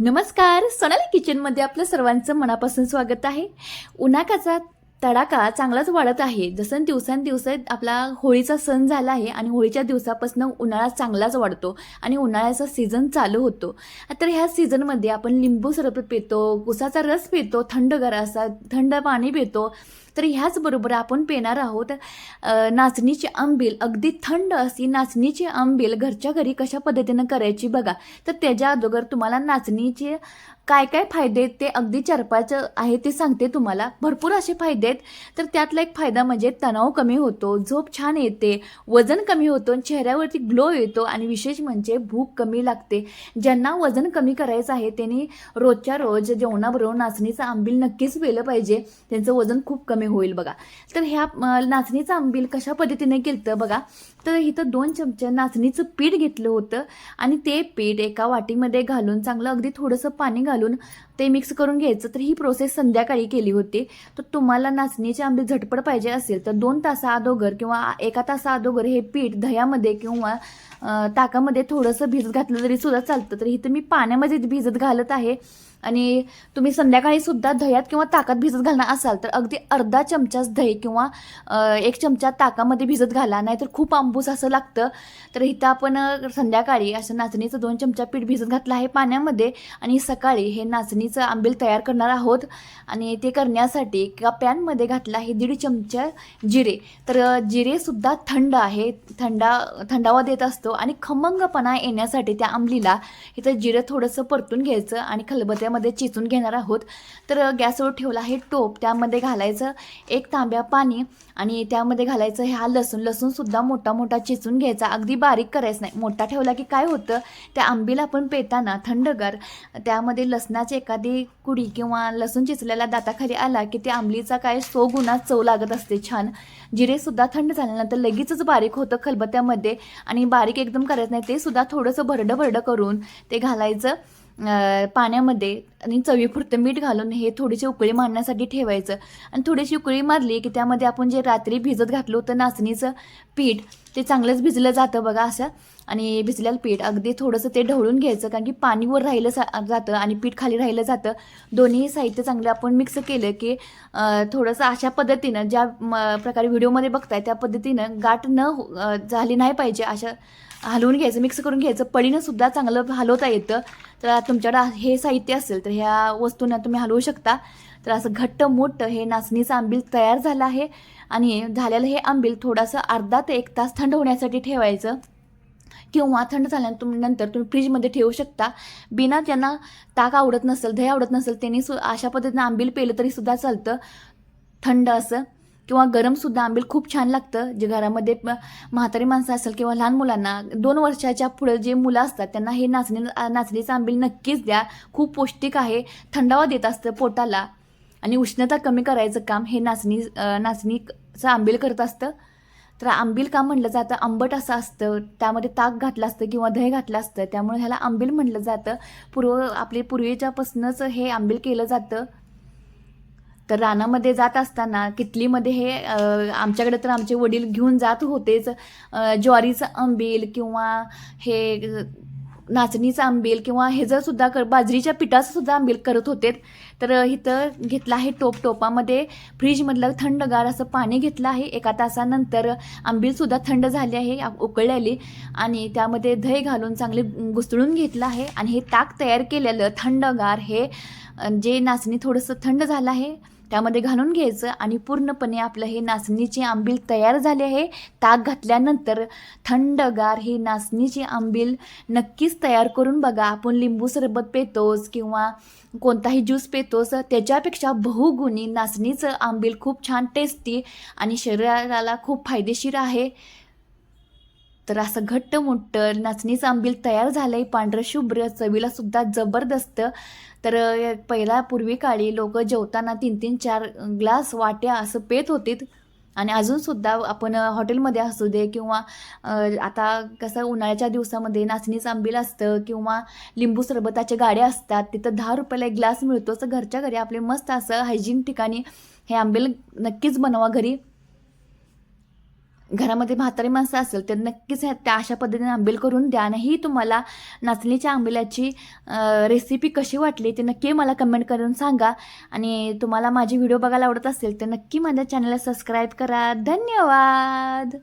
नमस्कार सोनाली किचनमध्ये आपलं सर्वांचं मनापासून स्वागत आहे. उन्हाकाचा तडाखा चांगलाच वाढत आहे. जसं दिवसांदिवस आपला होळीचा सण झाला आहे आणि होळीच्या दिवसापासून उन्हाळा चांगलाच वाढतो आणि उन्हाळ्याचा सीझन चालू होतो. तर ह्या सीझनमध्ये आपण लिंबू सरबत पितो उसाचा रस पितो थंडगार असा थंड पाणी पितो. तर ह्याचबरोबर आपण पेणार आहोत नाचणीचे नाचणीची आंबील. अगदी थंड अशी नाचणीची आंबील घरच्या घरी कशा पद्धतीनं करायची बघा. तर त्याच्या अगोदर तुम्हाला नाचणीचे काय काय फायदे आहेत ते अगदी चारपाचं आहे ते सांगते तुम्हाला. भरपूर असे फायदे आहेत. तर त्यातला एक फायदा म्हणजे तणाव कमी होतो झोप छान येते वजन कमी होतं आणि चेहऱ्यावरती ग्लो येतो आणि विशेष म्हणजे भूक कमी लागते. ज्यांना वजन कमी करायचं आहे त्यांनी रोजच्या रोज जेवणाबरोबर नाचणीचं आंबील नक्कीच पेलं पाहिजे. त्यांचं वजन खूप कमी होईल बघा. तर ह्या नाचणीचं आंबील कशा पद्धतीने केलं बघा? तर इथं दोन चमचे नाचणीचं पीठ घेतलं होतं आणि ते पीठ एका वाटीमध्ये घालून चांगलं अगदी थोडंसं पाणी घालून ते मिक्स करून घ्यायचं. तर ही प्रोसेस संध्याकाळी केली होती. तर तुम्हाला नाचणीचे आंबे झटपट पाहिजे असेल तर दोन तासा अगोदर किंवा एका तासा अगोदर हे पीठ दह्यामध्ये किंवा ताकामध्ये थोडंसं भिजत घातलं तरी सुद्धा चालतं. तर इथं मी पाण्यामध्ये भिजत घालत आहे. आणि तुम्ही संध्याकाळी सुद्धा दह्यात किंवा ताकात भिजत घालणार असाल तर अगदी अर्धा चमचाच दही किंवा एक चमचा ताकामध्ये भिजत घाला. नाहीतर खूप आंबूस असं लागतं. तर इथं आपण संध्याकाळी असं नाचणीचं दोन चमचा पीठ भिजत घातलं आहे पाण्यामध्ये. आणि सकाळी हे नाचणी नाचणीचं आंबील तयार करणार आहोत. आणि ते करण्यासाठी एका पॅनमध्ये घातलं आहे दीड चमचा जिरे. तर जिरेसुद्धा थंड आहे थंडा थंडावा देत असतो आणि खमंगपणा येण्यासाठी त्या आंबलीला इथं जिरं थोडंसं परतून घ्यायचं आणि खलबत्यामध्ये चिचून घेणार आहोत. तर गॅसवर ठेवला आहे टोप. त्यामध्ये घालायचं एक तांब्या पाणी आणि त्यामध्ये घालायचं ह्या लसूण. लसूणसुद्धा मोठा मोठा चिचून घ्यायचा. अगदी बारीक करायचं नाही. मोठा ठेवला की काय होतं? त्या आंबीला आपण पेताना थंडगार त्यामध्ये लसणाचे एका एखादी कुडी किंवा लसूण चिचलेला दाताखाली आला की ते आंबलीचा काय सो गुणा चव लागत असते छान. जिरेसुद्धा थंड झाल्यानंतर लगेचच बारीक होतं खलबत्त्यामध्ये आणि बारीक एकदम करायचं नाही ते सुद्धा थोडंसं भरडं भरडं करून ते घालायचं पाण्यामध्ये आणि चवीपुरतं मीठ घालून हे थोडीशी उकळी मारण्यासाठी ठेवायचं. आणि थोडीशी उकळी मारली की त्यामध्ये आपण जे रात्री भिजत घातलं होतं नाचणीचं पीठ ते चांगलंच भिजलं जातं बघा असं. आणि भिजलेलं पीठ अगदी थोडंसं ते ढवळून घ्यायचं कारण की पाणीवर राहिलं सा जातं आणि पीठ खाली राहिलं जातं. दोन्ही साहित्य चांगलं आपण मिक्स केलं की थोडंसं अशा पद्धतीनं ज्या म, प्रकारे व्हिडिओमध्ये बघताय त्या पद्धतीनं गाठ न हो- झाली नाही पाहिजे अशा हलवून घ्यायचं मिक्स करून घ्यायचं. पडीनं सुद्धा चांगलं हलवता येतं. तर तुमच्याकडं हे साहित्य असेल तर ह्या वस्तूंना तुम्ही हलवू शकता. तर असं घट्ट मोठं हे नाचणीचं आंबील तयार झालं आहे. आणि झालेलं हे आंबील थोडंसं अर्धा ते एक तास थंड होण्यासाठी ठेवायचं. किंवा थंड झाल्यानंतर तुम्ही नंतर तुम्ही फ्रीजमध्ये ठेवू शकता. बिना त्यांना ताक आवडत नसेल दही आवडत नसेल त्यांनी सु अशा पद्धतीनं आंबील पेलं तरीसुद्धा चालतं. थंड असं. किंवा गरमसुद्धा आंबील खूप छान लागतं. जे घरामध्ये म्हातारी माणसं असेल किंवा लहान मुलांना दोन वर्षाच्या पुढं जे मुलं असतात त्यांना हे नाचणी नाचणीचं आंबील नक्कीच द्या. खूप पौष्टिक आहे. थंडावा देत असतं पोटाला. आणि उष्णता कमी करायचं काम हे नाचणी नाचणीचं आंबील करत असतं. तर आंबील का म्हटलं जातं? आंबट असं असतं. त्यामध्ये ताक घातलं असतं किंवा दही घातलं असतं. त्यामुळे ह्याला आंबील म्हटलं जातं. पूर्व आपले पूर्वीच्यापासूनच हे आंबील केलं जातं. तर रानामध्ये जात असताना कितलीमध्ये हे आमच्याकडे तर आमचे वडील घेऊन जात होतेच. ज्वारीचं आंबील किंवा हे नाचणीचं आंबील किंवा ह्याचं सुद्धा कर बाजरीच्या पिठाचं सुद्धा आंबील करत होते तर इथं घेतलं आहे टोप टोपामध्ये फ्रीजमधलं थंडगार असं पाणी घेतलं आहे. एका तासानंतर आंबीलसुद्धा थंड झाली आहे उकळलेली आणि त्यामध्ये दही घालून चांगले गुसळून घेतलं आहे. आणि हे ताक तयार केलेलं थंडगार हे जे नाचणी थोडंसं थंड झालं आहे त्यामध्ये घालून घ्यायचं आणि पूर्णपणे आपलं हे नाचणीची आंबील तयार झाले आहे. ताक घातल्यानंतर थंडगार ही नाचणीची आंबील नक्कीच तयार करून बघा. आपण लिंबू सरबत पेतोच किंवा कोणताही ज्यूस पेतोच त्याच्यापेक्षा बहुगुणी नाचणीचं आंबील खूप छान टेस्टी आणि शरीराला खूप फायदेशीर आहे. तर असं घट्ट मोठं नाचणीचं आंबील तयार झालं आहे पांढरं शुभ्र चवीला सुद्धा जबरदस्त. तर पहिल्या पहिला पूर्वी काळी लोक जेवताना तीन तीन चार ग्लास वाट्या असं पेत होतीत. आणि अजूनसुद्धा आपण हॉटेलमध्ये असू दे किंवा आता कसं उन्हाळ्याच्या दिवसामध्ये नाचणीचं आंबील असतं किंवा लिंबू सरबताच्या गाड्या असतात तिथं दहा रुपयाला एक ग्लास मिळतो. तर घरच्या घरी आपले मस्त असं हायजीन ठिकाणी हे आंबील नक्कीच बनवा घरी. घरामध्ये म्हातारी माणसं असेल तर नक्कीच त्या अशा पद्धतीने आंबील करून द्या. आणि ही तुम्हाला नाचणीच्या आंबिलाची रेसिपी कशी वाटली ते नक्की मला कमेंट करून सांगा. आणि तुम्हाला माझी व्हिडिओ बघायला आवडत असेल तर नक्की माझ्या चॅनलला सबस्क्राईब करा. धन्यवाद!